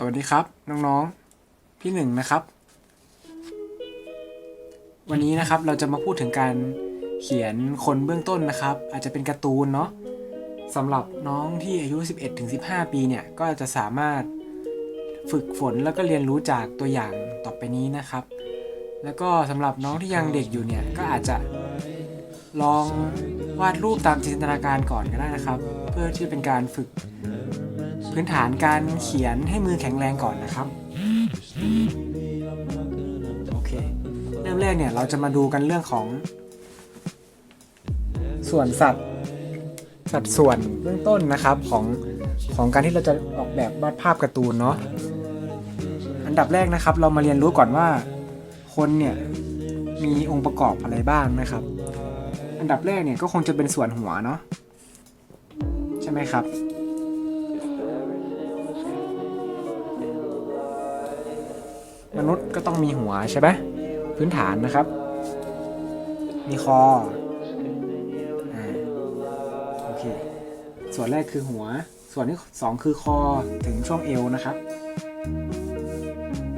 สวัสดีครับ น้องๆ พี่หนึ่งนะครับ วันนี้นะครับเราจะมาพูดถึงการเขียนคนเบื้องต้นนะครับ อาจจะเป็นการ์ตูนเนาะสำหรับน้องที่อายุ 11-15 ปีเนี่ย ก็จะสามารถฝึกฝนแล้วก็เรียนรู้จากตัวอย่างต่อไปนี้นะครับ แล้วก็สำหรับน้องที่ยังเด็กอยู่เนี่ย ก็อาจจะลองวาดรูปตามจินตนาการก่อนก็ได้นะครับ เพื่อที่จะเป็นการฝึก พื้นฐานการเขียนให้มือแข็งแรงก่อนนะครับ โอเค เริ่มแรกเนี่ยเราจะมาดูกันเรื่องของ ส่วนสัตว์สัดส่วนเบื้องต้นนะครับของของการที่เราจะออกแบบวาดภาพการ์ตูนเนาะอันดับแรกนะครับ เรามาเรียนรู้ก่อนว่าคนเนี่ยมีองค์ประกอบอะไรบ้างนะครับ อันดับแรกเนี่ยก็คงจะเป็นส่วนหัวเนาะใช่ไหมครับ มนุษย์ก็ต้องมีหัวใช่ไหมพื้นฐานนะครับ มีคออ่าโอเค ส่วนแรกคือหัว ส่วนที่สองคือคอถึงช่วงเอวนะครับ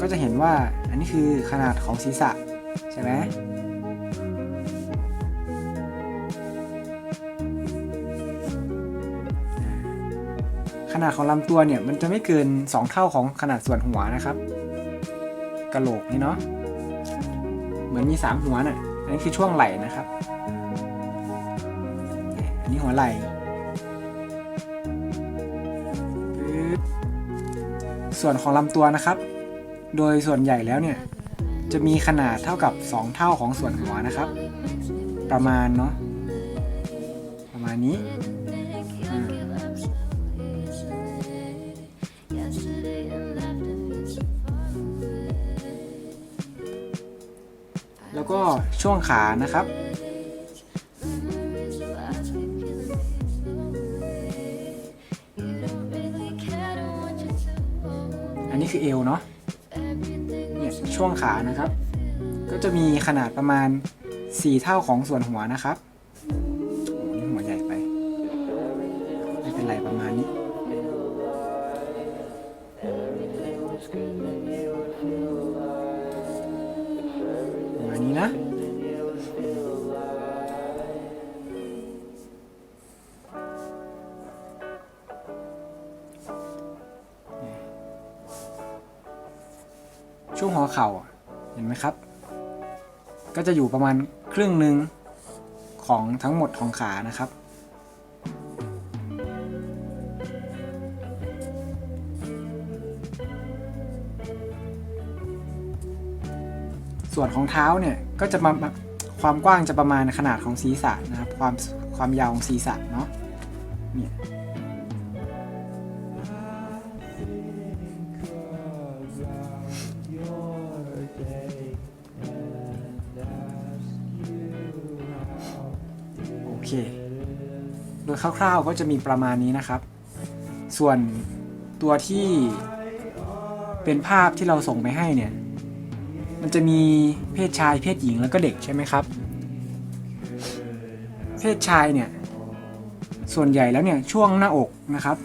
ก็จะเห็นว่าอันนี้คือขนาดของศีรษะใช่ไหมอ่าขนาดของลำตัวเนี่ยมันจะไม่เกิน 2 เท่าของขนาดส่วนหัวนะครับ กะโหลกนี่เนาะเหมือนมีสามหัวน่ะอันนี้คือช่วงไหล่นะครับ อันนี้หัวไหล่ส่วนของลำตัวนะครับ โดยส่วนใหญ่แล้วเนี่ย จะมีขนาดเท่ากับ 2 เท่าของส่วนหัวนะครับ ประมาณเนาะประมาณนี้ แล้วก็ช่วงขานะครับ อันนี้คือเอวเนาะเนี่ยช่วงขานะครับ ก็จะมีขนาดประมาณ 4 เท่าของส่วนหัวนะครับ ช่วงหัวเข่าเห็นไหมครับ ก็จะอยู่ประมาณครึ่งหนึ่งของทั้งหมดของขานะครับ ส่วนของเท้าเนี่ยก็จะมาความกว้างจะประมาณขนาดของศีรษะนะครับ ความความยาวของศีรษะเนาะเนี่ย คร่าวๆก็จะมีประมาณนี้นะครับ ส่วนตัวที่เป็นภาพที่เราส่งไปให้เนี่ย มันจะมีเพศชายเพศหญิงแล้วก็เด็กใช่ไหมครับ เพศชายเนี่ย ส่วนใหญ่แล้วเนี่ยช่วงหน้าอกนะครับ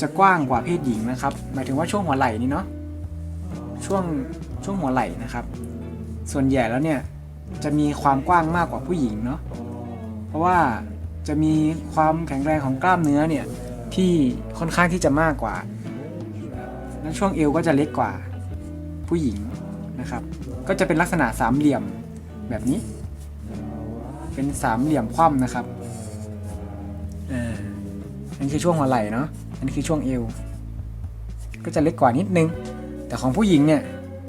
จะกว้างกว่าเพศหญิงนะครับ หมายถึงว่าช่วงหัวไหล่นี่เนาะ ช่วงช่วงหัวไหล่นะครับ ส่วนใหญ่แล้วเนี่ยจะมีความกว้างมากกว่าผู้หญิงเนาะ เพราะว่า จะมีความแข็งแรงของกล้ามเนื้อเนี่ยที่ค่อนข้างที่จะมากกว่า และช่วงเอวก็จะเล็กกว่าผู้หญิงนะครับ ก็จะเป็นลักษณะสามเหลี่ยมแบบนี้ เป็นสามเหลี่ยมคว่ำนะครับอันนี้คือช่วงหัวไหล่เนาะ อันนี้คือช่วงเอว ก็จะเล็กกว่านิดนึง แต่ของผู้หญิงเนี่ย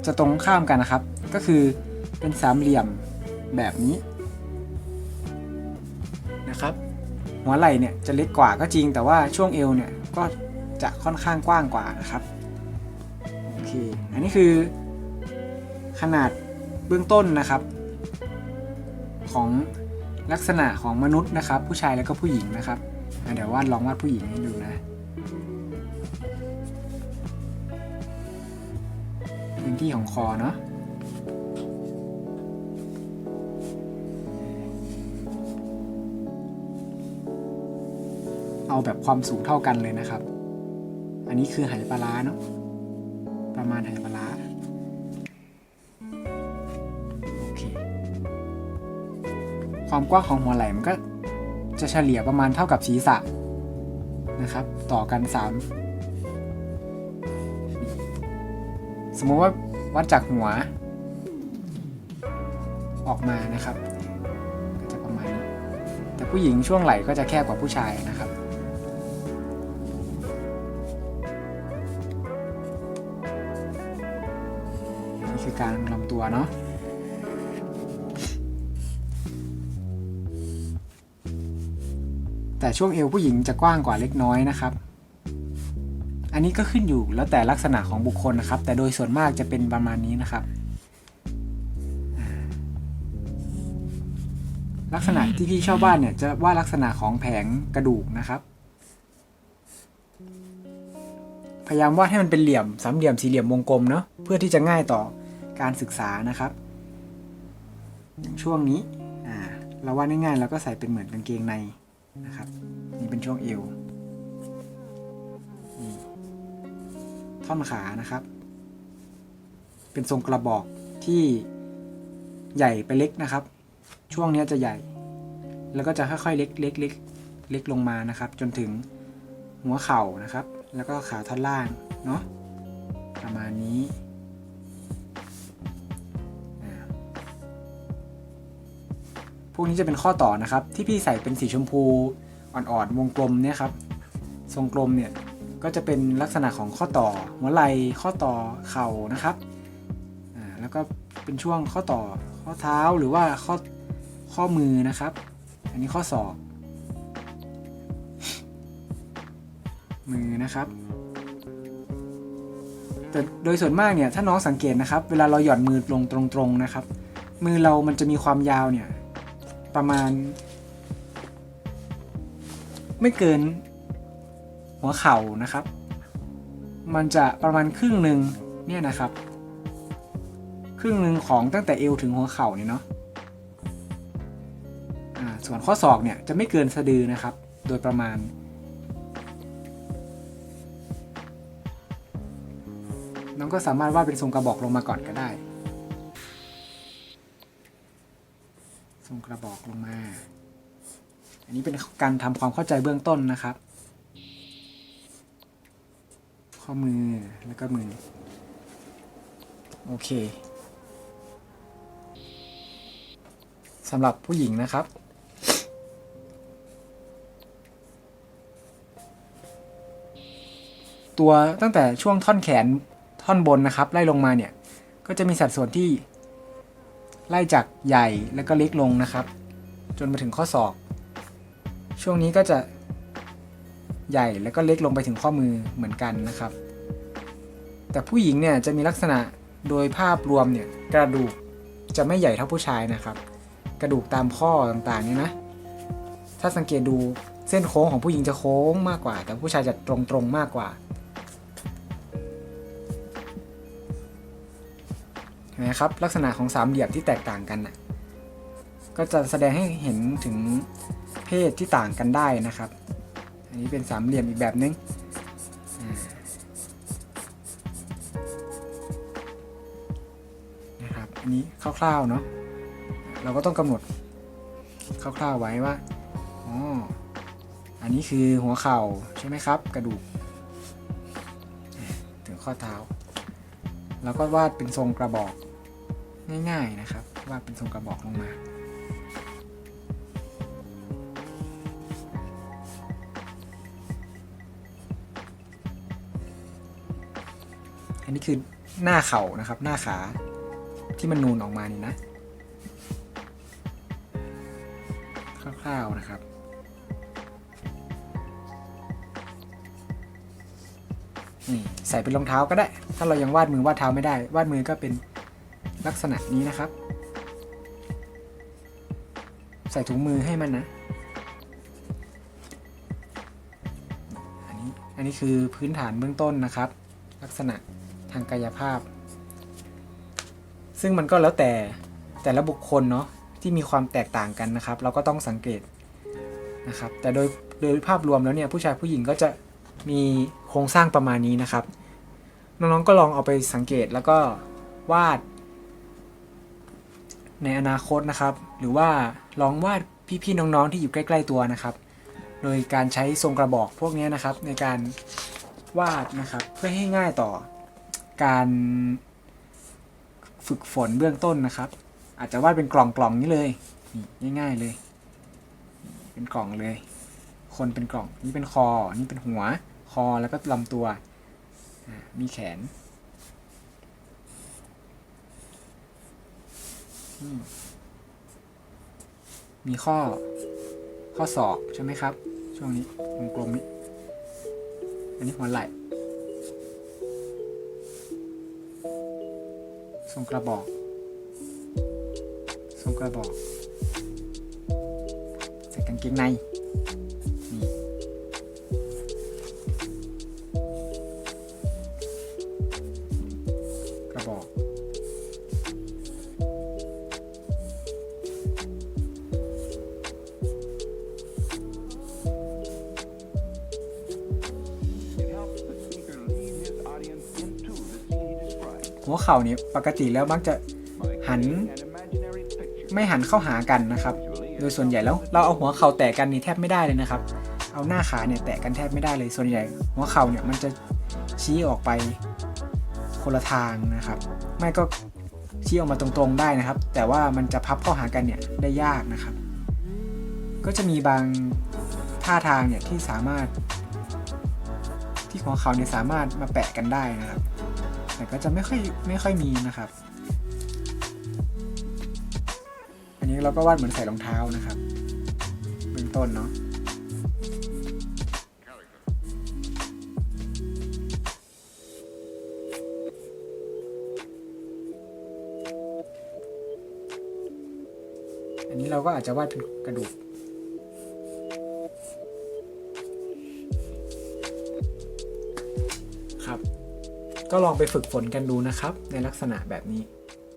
จะตรงข้ามกันนะครับ ก็คือเป็นสามเหลี่ยมแบบนี้ หัวไหล่เนี่ยจะเล็กกว่าก็จริง แต่ว่าช่วงเอวเนี่ยก็จะค่อนข้างกว้างกว่านะครับโอเคอันนี้คือ ขนาดเบื้องต้นนะครับ ของลักษณะของมนุษย์นะครับ ผู้ชายแล้วก็ผู้หญิงนะครับเดี๋ยววาดลองวาดผู้หญิงให้ดูนะพื้นที่ของคอเนาะ เอาแบบความสูงเท่ากันเลยนะครับ อันนี้คือไหปลาร้าเนาะประมาณไหปลาร้าโอเคความกว้างของหัวไหล่มันก็จะเฉลี่ยประมาณเท่ากับศีรษะนะครับ ต่อกัน 3 สมมติว่าวัดจากหัว ออกมานะครับ ก็จะประมาณนี้แต่ผู้หญิงช่วงไหล่ก็จะแคบกว่าผู้ชายนะครับ คือการลำตัวเนาะแต่ช่วงเอวผู้หญิงจะกว้างกว่าเล็กน้อยนะครับ อันนี้ก็ขึ้นอยู่แล้วแต่ลักษณะของบุคคลนะครับ แต่โดยส่วนมากจะเป็นประมาณนี้นะครับ ลักษณะที่พี่ช่าบ้านเนี่ยจะว่าลักษณะของแผงกระดูกนะครับ พยายามวาดให้มันเป็นเหลี่ยมสามเหลี่ยมสี่เหลี่ยมวงกลมเนาะเพื่อที่จะง่ายต่อ การศึกษานะครับอย่างช่วงนี้เราวาดง่ายๆเราก็ใส่เป็นเหมือนกางเกงในนะครับ นี่เป็นช่วงเอวท่อนขานะครับ เป็นทรงกระบอกที่ใหญ่ไปเล็กนะครับ ช่วงนี้จะใหญ่ แล้วก็จะค่อยๆเล็กเล็กเล็กเล็กลงมานะครับ จนถึงหัวเข่านะครับ แล้วก็ขาท่อนล่างเนาะประมาณนี้ พวกนี้จะเป็นข้อต่อนะครับ ที่พี่ใส่เป็นสีชมพูอ่อนๆวงกลมเนี่ยครับ ทรงกลมเนี่ยก็จะเป็นลักษณะของข้อต่อหัวไหล่ข้อต่อเข่านะครับแล้วก็เป็นช่วงข้อต่อข้อเท้าหรือว่าข้อข้อมือนะครับ อันนี้ข้อศอกมือนะครับ แต่โดยส่วนมากเนี่ยถ้าน้องสังเกตนะครับ เวลาเราหย่อนมือลงตรงๆนะครับ มือเรามันจะมีความยาวเนี่ย ประมาณ ไม่เกินหัวเข่านะครับ มันจะประมาณครึ่งหนึ่งเนี่ยนะครับ ครึ่งหนึ่งของตั้งแต่เอวถึงหัวเข่าเนี่ยเนาะส่วนข้อศอกเนี่ยจะไม่เกินสะดือนะครับ โดยประมาณ น้องก็สามารถวาดเป็นทรงกระบอกลงมาก่อนก็ได้ กระบอกลงมา อันนี้เป็นการทำความเข้าใจเบื้องต้นนะครับ ข้อมือแล้วก็มือ โอเคสำหรับผู้หญิงนะครับตัวตั้งแต่ช่วงท่อนแขนท่อนบนนะครับ ไล่ลงมาเนี่ย ก็จะมีสัดส่วนที่ ไล่จากใหญ่แล้วก็เล็กลงนะครับ จนมาถึงข้อศอก ช่วงนี้ก็จะใหญ่แล้วก็เล็กลงไปถึงข้อมือเหมือนกันนะครับ แต่ผู้หญิงเนี่ยจะมีลักษณะโดยภาพรวมเนี่ยกระดูกจะไม่ใหญ่เท่าผู้ชายนะครับ กระดูกตามข้อต่างๆเนี่ยนะ ถ้าสังเกตดูเส้นโค้งของผู้หญิงจะโค้งมากกว่า แต่ผู้ชายจะตรงๆมากกว่า นไหมครับลักษณะของสามเหลี่ยมที่แตกต่างกันนะก็จะแสดงให้เห็นถึงเพศที่ต่างกันได้นะครับ อันนี้เป็นสามเหลี่ยมอีกแบบนึงอ่านะครับอันนี้คร่าวๆเนาะเราก็ต้องกำหนดคร่าวๆไว้ว่าอ๋ออันนี้คือหัวเข่าใช่ไหมครับ กระดูก ถึงข้อเท้า แล้วก็วาดเป็นทรงกระบอก ง่าย ๆนะครับ ว่าเป็นทรงกระบอกลงมา อันนี้คือหน้าเข่านะครับ หน้าขาที่มันนูนออกมานี่นะคร่าวๆนะครับนี่ใส่เป็นรองเท้าก็ได้ ถ้าเรายังวาดมือวาดเท้าไม่ได้ วาดมือก็เป็น ลักษณะนี้นะครับ ใส่ถุงมือให้มันนะอันนี้อันนี้คือพื้นฐานเบื้องต้นนะครับ ลักษณะทางกายภาพ ซึ่งมันก็แล้วแต่แต่ละบุคคลเนาะที่มีความแตกต่างกันนะครับ เราก็ต้องสังเกตนะครับ แต่โดยโดยภาพรวมแล้วเนี่ยผู้ชายผู้หญิงก็จะมีโครงสร้างประมาณนี้นะครับ น้องๆก็ลองเอาไปสังเกตแล้วก็วาด ในอนาคตนะครับ หรือว่าลองวาดพี่ๆน้องๆที่อยู่ใกล้ ๆตัวนะครับ โดยการใช้ทรงกระบอกพวกนี้นะครับ ในการวาดนะครับเพื่อให้ง่ายต่อการฝึกฝนเบื้องต้นนะครับ อาจจะวาดเป็นกล่องๆนี้เลยนี่ง่าย ๆเลย เป็นกล่องเลย คนเป็นกล่องนี่เป็นคอ นี่เป็นหัว คอแล้วก็ลำตัวมีแขน มีข้อ ข้อศอกใช่ไหมครับ ช่วงนี้วงกลมนี้ อันนี้หัวไหล่ทรงกระบอกทรงกระบอก ใส่กางเกงใน หัวเข่านี่ปกติแล้วมักจะ by Hắn- creating an imaginary picture. ไม่หันเข้าหากันนะครับ โดยส่วนใหญ่แล้วเราเอาหัวเข่าแตะกันนี่แทบไม่ได้เลยนะครับ เอาหน้าขาเนี่ยแตะกันแทบไม่ได้เลย ส่วนใหญ่ หัวเข่าเนี่ยมันจะชี้ออกไปคนละทางนะครับ ไม่ก็ชี้ออกมาตรงๆได้นะครับ แต่ว่ามันจะพับเข้าหากันเนี่ยได้ยากนะครับ ก็จะมีบางท่าทางเนี่ยที่สามารถ ที่หัวเข่าเนี่ยสามารถมาแปะกันได้นะครับ แต่ก็จะไม่ค่อยไม่ค่อยมีนะครับ อันนี้เราก็วาดเหมือนใส่รองเท้านะครับเบื้องต้นเนาะอันนี้เราก็อาจจะวาดเป็นกระดูก ก็ลองไปฝึกฝนกันดูนะครับ ในลักษณะแบบนี้